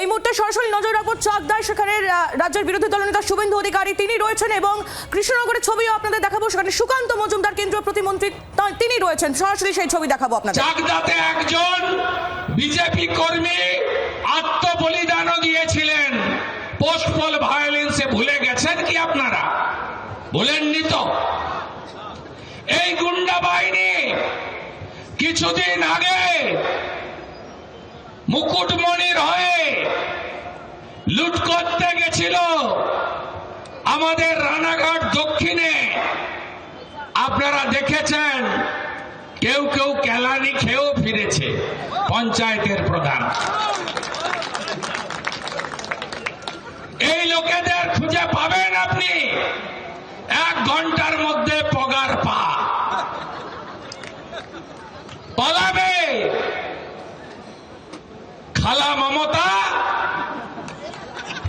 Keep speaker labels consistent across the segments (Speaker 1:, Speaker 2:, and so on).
Speaker 1: এই মুহূর্তে সরাসরি নজর রাখব চাকদায় সেখানে রাজ্যের বিরোধী দলনেতা শুভেন্দু অধিকারী তিনি রয়েছেন এবং কৃষ্ণনগরের ছবিও আপনাদের দেখাবো, সেখানে সুকান্ত মজুমদার, কেন্দ্রীয় প্রতিমন্ত্রী তিনি রয়েছেন। সরাসরি সেই ছবি দেখাবো আপনাদের।
Speaker 2: চাকদাতে একজন বিজেপি কর্মী আত্মবলিদানও দিয়েছিলেন। পোস্টপল ভায়োলেন্সে ভুলে গেছেন কি আপনারা? ভুলেননি তো? এই গুন্ডা বাহিনী কিছুদিন আগে মুকুটমণির হয়ে লুট করতে গেছিল। আমাদের রানাঘাট দক্ষিণে। আপনারা দেখেছেন, কেউ কেউ কেলানি খেয়েও ফিরেছে, পঞ্চায়েতের প্রধান। এই লোকেদের খুঁজে পাবেন আপনি। এক ঘণ্টার মধ্যে পগার পা। পালাবে। খালা মমতা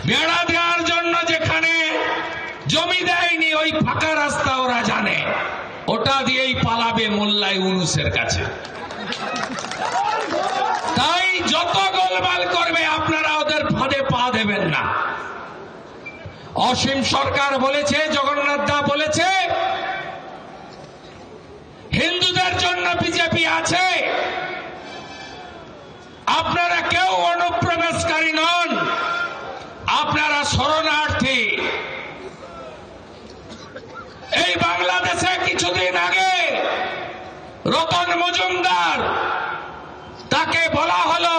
Speaker 2: বেড়া দেওয়ার জন্য যেখানে জমি দেয়নি ওই ফাঁকা রাস্তা ওরা জানে। ওটা দিয়েই পালাবে মোল্লাই উনুসের কাছে। তাই যত গোলমাল করবে, আপনারা ওদের ফাঁদে পা দেবেন না। অসীম সরকার বলেছে, জগন্নাথ দা বলেছে, হিন্দুদের জন্য বিজেপি আছে। আপনারা কেউ অনুপ্রবেশকারী নন। আপনারা শরণার্থী এই বাংলাদেশে কিছুদিন আগে রতন মজুমদার, তাকে বলা হলো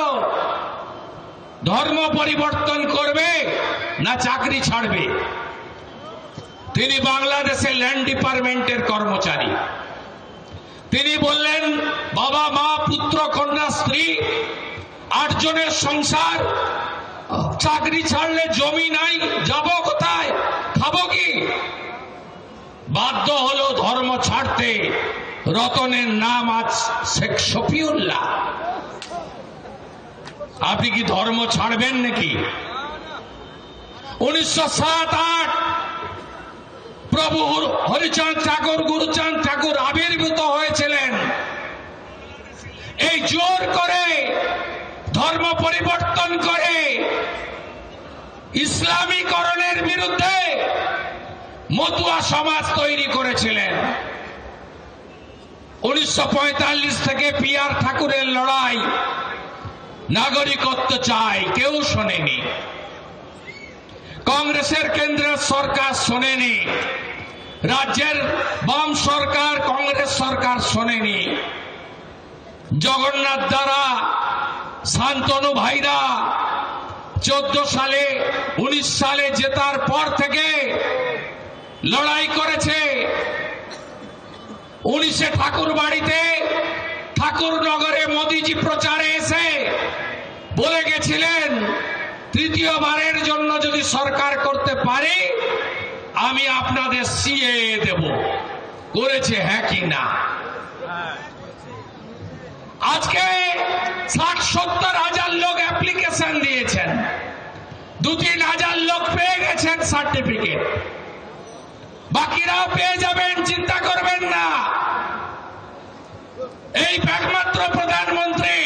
Speaker 2: ধর্ম পরিবর্তন করবে না চাকরি ছাড়বে। তিনি বাংলাদেশের ল্যান্ড ডিপার্টমেন্টের কর্মচারী। তিনি বললেন, বাবা, মা, পুত্র, কন্যা, স্ত্রী, আটজনের সংসার, চাকরি ছাড়লে জমি নাই, যাব কোথায়? বাধ্য হলো ধর্ম ছাড়তে। রতনের নাম আজ শেখ শফিউল্লাহ। আপনি কি ধর্ম ছাড়বেন নাকি? উনিশশো সাত আট প্রভু হরিচাঁদ ঠাকুর গুরুচাঁদ ঠাকুর আবির্ভূত হয়েছিলেন। এই জোর করে ধর্ম পরিবর্তন করে ইসলামীকরণের বিরুদ্ধে মতুয়া সমাজ তৈরি করেছিলেন। উনিশশো পঁয়তাল্লিশ থেকে পিয়ার ঠাকুরের লড়াই নাগরিকত্ব চাই কেউ শোনেনি। কংগ্রেসের কেন্দ্রের সরকার শোনেনি। রাজ্যের বাম সরকার, কংগ্রেস সরকার শোনেনি। জগন্নাথ দ্বারা শান্তনু ভাইরা চোদ্দ সালে, উনিশ সালে জেতার পর থেকে লড়াই করেছে। উনিশে ঠাকুর বাড়িতে ঠাকুরনগরে মোদিজি প্রচারে এসে বলে গেছিলেন, তৃতীয়বারের জন্য যদি সরকার করতে পারে, আমি আপনাদের সিএ দেব। করেছে হ্যাঁ কি না? আজকে ষাট সত্তর হাজার লোক অ্যাপ্লিকেশন দিয়েছেন। দু তিন হাজার লোক পেয়ে গেছেন সার্টিফিকেট। বাকিরাও পেয়ে যাবেন, চিন্তা করবেন না। এই একমাত্র প্রধানমন্ত্রী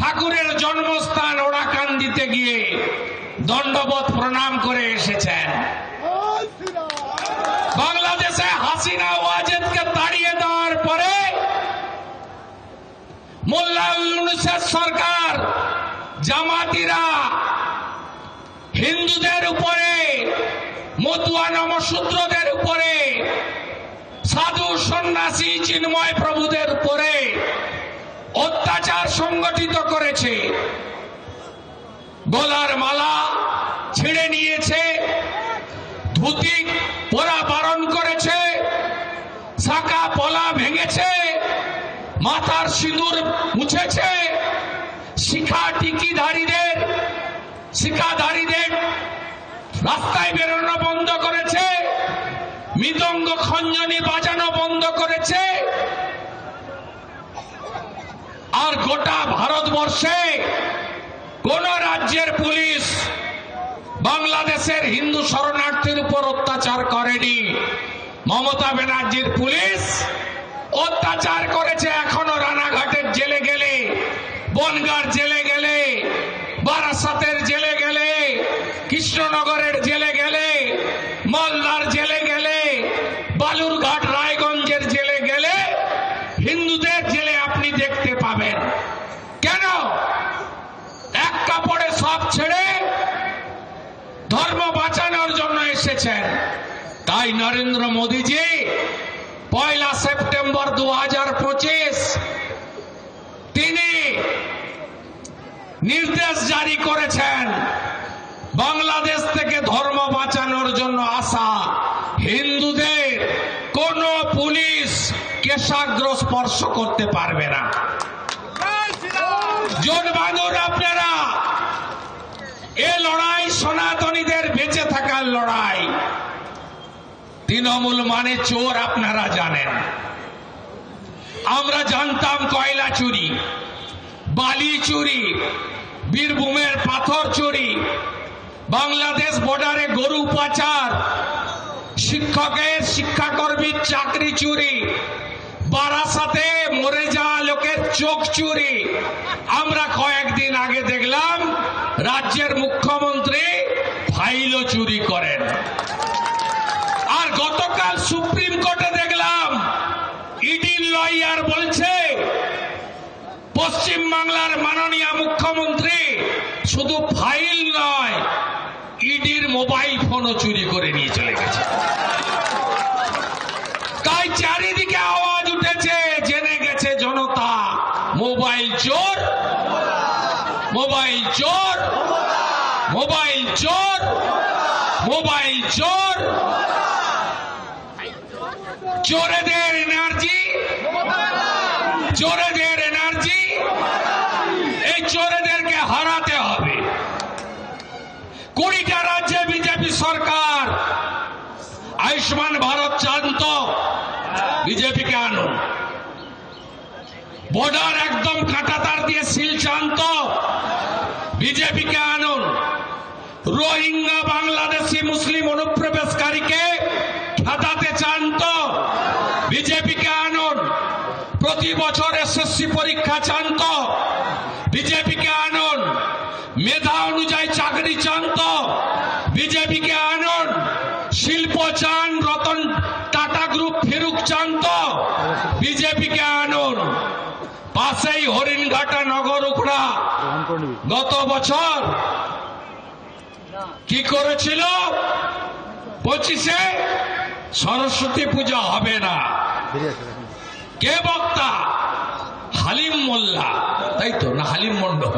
Speaker 2: ঠাকুরের জন্মস্থান ওড়াকান্দিতে গিয়ে দণ্ডবোধ প্রণাম করে এসেছেন। বাংলাদেশে হাসিনা ওয়াজেদকে তাড়িয়ে দেওয়ার পরে মোল্লা সরকার, জামাতিরা হিন্দুদের উপরে মতুয়া নমশূদ্রদের উপরে। সাধু সন্ন্যাসী চিন্ময় প্রভুদের উপরে অত্যাচার সংগঠিত করেছে। গলার মালা ছিঁড়ে নিয়েছে। ধুতি পরা বারণ করেছে। শাখা পলা ভেঙেছে। মাথার সিঁদুর মুছেছে। শিখা টিকি টিকিধারীদের শিখাধারীদের রাস্তায় বেরোনো বন্ধ করেছে। মৃদঙ্গ খঞ্জনি বাজানো বন্ধ করেছে। আর গোটা ভারতবর্ষে কোন রাজ্যের পুলিশ বাংলাদেশের হিন্দু শরণার্থীর উপর অত্যাচার করেনি। মমতা ব্যানার্জির পুলিশ অত্যাচার করেছে এখনও রানাঘাটের জেলে গেলে, বনগার জেলে গেলে, বারাসাতের জেলে গেলে, কৃষ্ণনগরের জেলে গেলে মালদার জেলে গেলে বালুরঘাট রায়গঞ্জের জেলে গেলে হিন্দুদের জেলে আপনি দেখতে পাবেন কেন এক কাপড়ে সব ছেড়ে ধর্ম বাঁচানোর এসেছেন তাই নরেন্দ্র মোদীজি পয়লা সেপ্টেম্বর দু হাজার পঁচিশ তিনি নির্দেশ জারি করেছেন বাংলাদেশ থেকে ধর্ম বাঁচানোর জন্য আসা হিন্দুদের কোন পুলিশ কেশাগ্র স্পর্শ করতে পারবে না। জোট বাঁধুন আপনারা। থাকার লড়াই। তৃণমূল মানে চোর আপনারা জানেন। আমরা জানতাম কয়লা চুরি, বালি চুরি, বীরভূমের পাথর চুরি, বাংলাদেশ বর্ডারে গরু পাচার, শিক্ষকের, শিক্ষাকর্মীর চাকরি চুরি, বারাসাতে মরে যাওয়া লোকের চোখ চুরি। আমরা কয়েকদিন আগে দেখলাম, রাজ্যের মুখ্যমন্ত্রী ফাইলও চুরি করেন। আর গতকাল সুপ্রিম কোর্টে দেখলাম, ইডির লয়ার বলছে, পশ্চিম বাংলার মাননীয় মুখ্যমন্ত্রী শুধু ফাইল নয়, ইডির মোবাইল ফোনও চুরি করে নিয়ে চলে গেছে। তাই চারিদিকে আওয়াজ উঠেছে, জেনে গেছে জনতা, মোবাইল চোর মোবাইল চোর মোবাইল চোর। চোর চোরেদের এনার্জি। চোরেদের এনার্জি। এই চোরেদেরকে হারাতে হবে। কুড়িটা রাজ্যে বিজেপি সরকার। আয়ুষ্মান ভারত চান তো বিজেপিকে আনুন। বর্ডার একদম কাঁটাতার দিয়ে সিল চান তো বিজেপিকে আনুন রোহিঙ্গা বাংলাদেশি মুসলিম অনুপ্রবেশকারীকে খেদাতে চান তো বিজেপিকে আনুন। প্রতি বছর এসএসসি পরীক্ষা চান তো বিজেপিকে আনুন। মেধা অনুযায়ী চাকরি চান তো বিজেপিকে আনুন। শিল্প চান, রতন, টাটা গ্রুপ, ফেরুক চান তো বিজেপিকে আনুন। পাশেই হরিণঘাটা নগর উখড়া গত বছর কি করেছিল? পঁচিশে সরস্বতী পূজা হবে না। কে বক্তা? হালিম মোল্লা। তাই তো? না, হালিম মন্ডল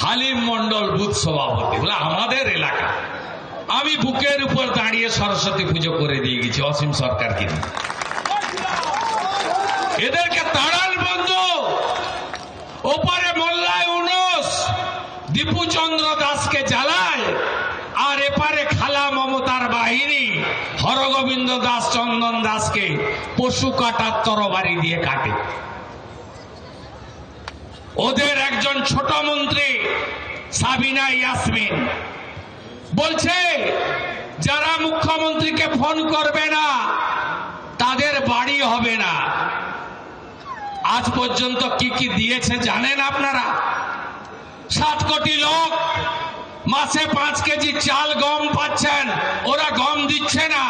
Speaker 2: হালিম মন্ডল বুথ সভাপতি। বলে, আমাদের এলাকা। আমি বুকের উপর দাঁড়িয়ে সরস্বতী পুজো করে দিয়ে গেছি, অসীম সরকারকে দিয়ে। এদেরকে তাড়ান বন্ধু। ওপারে মোল্লায় উনস, দীপুচন্দ্র দাসকে জ্বালায় আর এপারে খালা মমতার বাহিনী হরগোবিন্দ দাস চন্দন দাসকে পশু কাটার তরবারি দিয়ে কাটে। ওদের একজন ছোট মন্ত্রী সাবিনা ইয়াসমিন বলছে, যারা মুখ্যমন্ত্রীকে ফোন করবে না, তাদের বাড়ি হবে না। আজ পর্যন্ত কি কি দিয়েছে জানেন আপনারা? সাত কোটি লোক মাসে পাঁচ কেজি চাল গম পাচ্ছেন। ওরা গম দিচ্ছে না।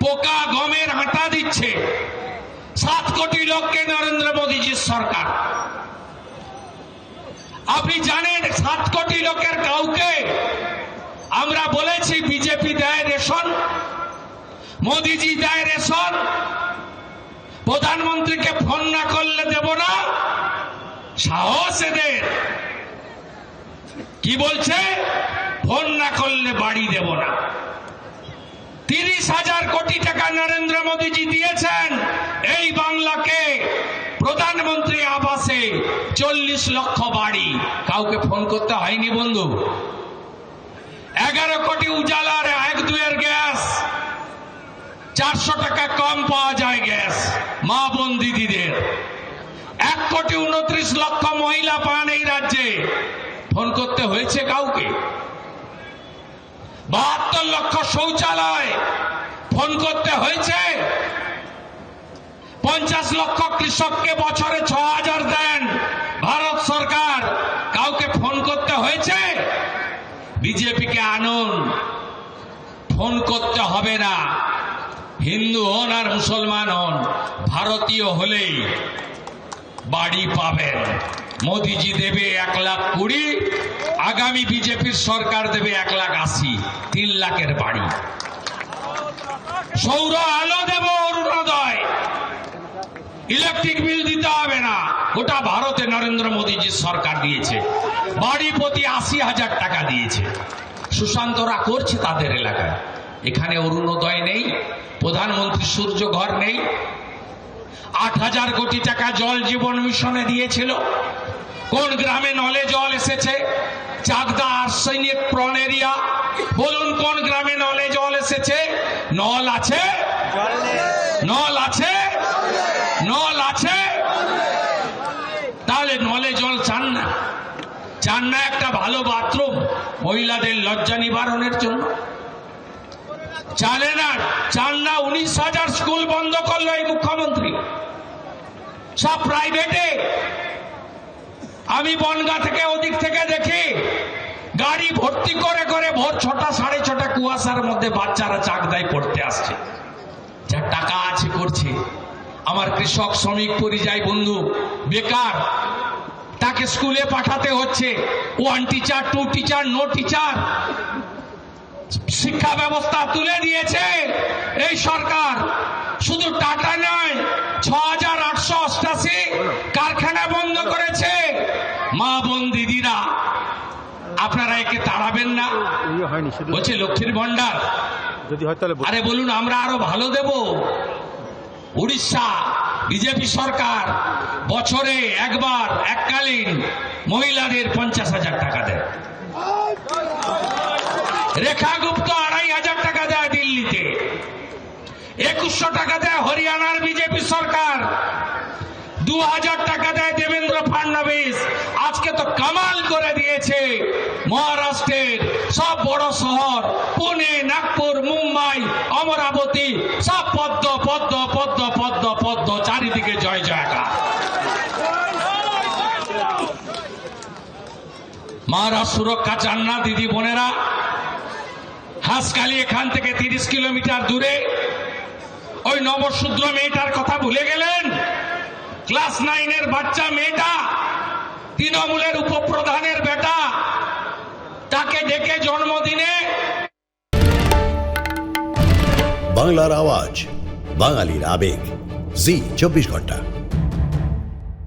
Speaker 2: পোকা গমের আটা দিচ্ছে। সাত কোটি লোককে নরেন্দ্র মোদীজির সরকার। আপনি জানেন, সাত কোটি লোকের কাউকে আমরা বলেছি বিজেপি দেয় রেশন, মোদিজি দেয় রেশন, প্রধানমন্ত্রীকে ফোন না করলে দেব না, সাহস এদের। কি বলছে? ফোন না করলে বাড়ি দেব না। তিরিশ হাজার কোটি টাকা নরেন্দ্র মোদীজি দিয়েছেন। এই বাংলাকে প্রধানমন্ত্রী আবাসে চল্লিশ লক্ষ বাড়ি। কাউকে ফোন করতে হয়নি, বন্ধু। এগারো কোটি উজালার এক দুয়ের গ্যাস। চারশো টাকা কম পাওয়া যায় গ্যাস, মা বোন দিদিদের। এক কোটি উনত্রিশ লক্ষ মহিলা পান এই রাজ্যে ফোন করতে হয়েছে কাউকে। বাহাত্তর লক্ষ শৌচালয় ফোন করতে হয়েছে। পঞ্চাশ লক্ষ কৃষককে বছরে ছ হাজার দেন ভারত সরকার। কাউকে ফোন করতে হয়েছে? বিজেপিকে আনুন। ফোন করতে হবে না। হিন্দু হন আর মুসলমান হন, ভারতীয় হলেই বাড়ি পাবেন। মোদিজি দেবে এক লাখ কুড়ি, আগামী বিজেপির সরকার দেবে এক লাখ আশি, তিন লাখের বাড়ি। সৌর আলো দেব অরুণোদয়। ইলেকট্রিক বিল দিতে হবে না। ওটা ভারতে নরেন্দ্র মোদীজির সরকার দিয়েছে। বাড়ি প্রতি আশি হাজার টাকা দিয়েছে। সুশান্তরা করছে তাদের এলাকায়। এখানে অরুণোদয় নেই, প্রধানমন্ত্রী সূর্য ঘর নেই আট হাজার কোটি টাকা জল জীবন মিশনে দিয়েছিল। কোন গ্রামে নলে জল এসেছে? চাকদা আর্সেনিক প্রন এরিয়া বলুন, কোন গ্রামে নলে জল এসেছে? নল আছে? নল আছে? নল আছে? তাহলে নলে জল চান না। চান না একটা ভালো বাথরুম, মহিলাদের লজ্জা নিবারণের জন্য। চালে না, চান না, উনিশ হাজার স্কুল বন্ধ করল এই মুখ্যমন্ত্রী। সব প্রাইভেটে আমি বনগা থেকে ওদিক থেকে দেখি, গাড়ি ভর্তি করে করে ভোর ছটা, সাড়ে ছটা কুয়াশার মধ্যে বাচ্চারা চাকদায় পড়তে আসছে। যা টাকা আছে করছে। আমার কৃষক, শ্রমিক, পরিযায়ী বন্ধু, বেকার, তাকে স্কুলে পাঠাতে হচ্ছে। One teacher two teacher no teacher শিক্ষা ব্যবস্থা তুলে দিয়েছে এই সরকার। শুধু টাটা নয় ছ হাজার আটশো অষ্টাশি কারখানা বন্ধ করেছে। মা বোন দিদিরা আপনারা একে তাড়াবেন না।
Speaker 3: ইয়ে
Speaker 2: বলছে লক্ষ্মীর
Speaker 3: বলুন।
Speaker 2: আরে বলুন আমরা আরও ভালো দেব। উড়িষ্যা বিজেপি সরকার বছরে একবার এককালীন মহিলাদের পঞ্চাশ হাজার টাকা দেয়। রেখা গুপ্ত আড়াই হাজার টাকা দেয় দিল্লিতে। একুশশো টাকা দেয় হরিয়ানার হাজার টাকা দেয় দেবেন্দ্র ফাডনবিস। আজকে তো কামাল করে দিয়েছে মহারাষ্ট্রের সব বড় শহর, পুনে, নাগপুর, মুম্বাই, অমরাবতী, সব পদ্ম পদ্ম পদ্ম পদ্ম পদ্ম, চারিদিকে জয় জয়কার। মারা সুরক্ষা চান না, দিদি বোনেরা। হাঁসকালি এখান থেকে তিরিশ কিলোমিটার দূরে। ওই নবশূদ্র মেয়েটার কথা ভুলে গেলেন? ক্লাস নাইনের বাচ্চা মেয়েটা তৃণমূলের উপপ্রধানের বেটা, তাকে ডেকে জন্মদিনে
Speaker 4: বাংলার আওয়াজ, বাঙালির আবেগ। জি, চব্বিশ ঘণ্টা।